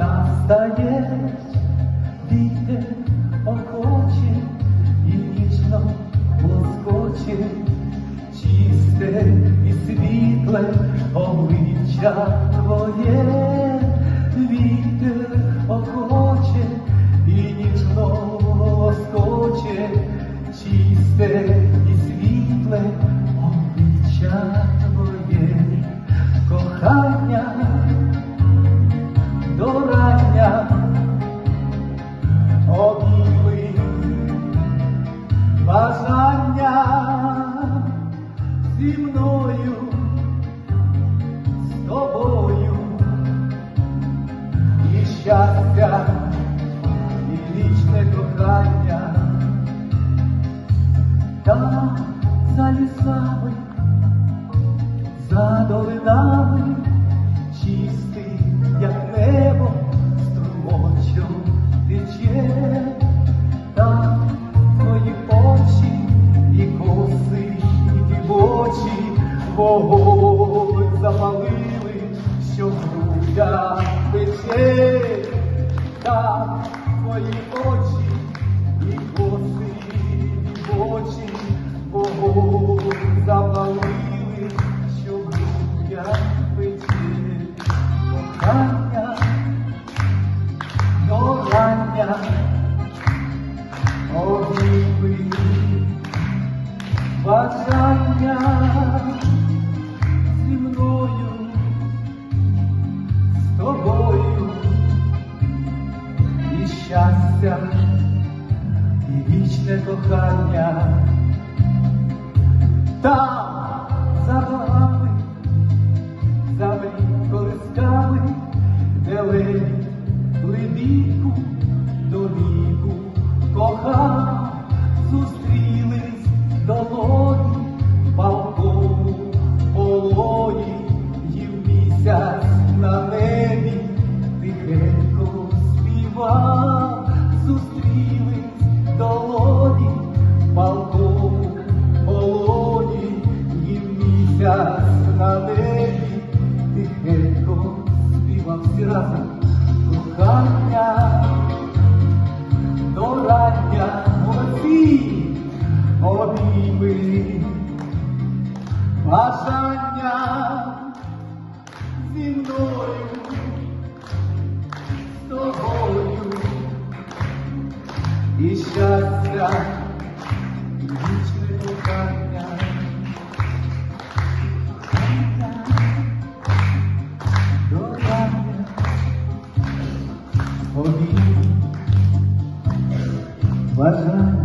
нам здається, вітер охоче і ніжно лоскоче, чисте і світле обличчя твоє, вітер охоче і ніжно лоскоче, чисте. Щастя, і вічне кохання, там за лісами, за долинами, чистий, як небо, струмочок тече, там твої очі і коси, дівочі, вогонь запалили, що в грудях пече, твої очі і коси, і дівочі, вогонь запалили, що грудях пече, кохання до рання. Бажання щастя, і вічне кохання. Там за горами, за мрій колисками, де лелі лебідку до віку кохав, зустрілись долоні, балкону полоні, їв місяць бажання зі мною, з тобою і щастя, і вічне кохання. Бажання.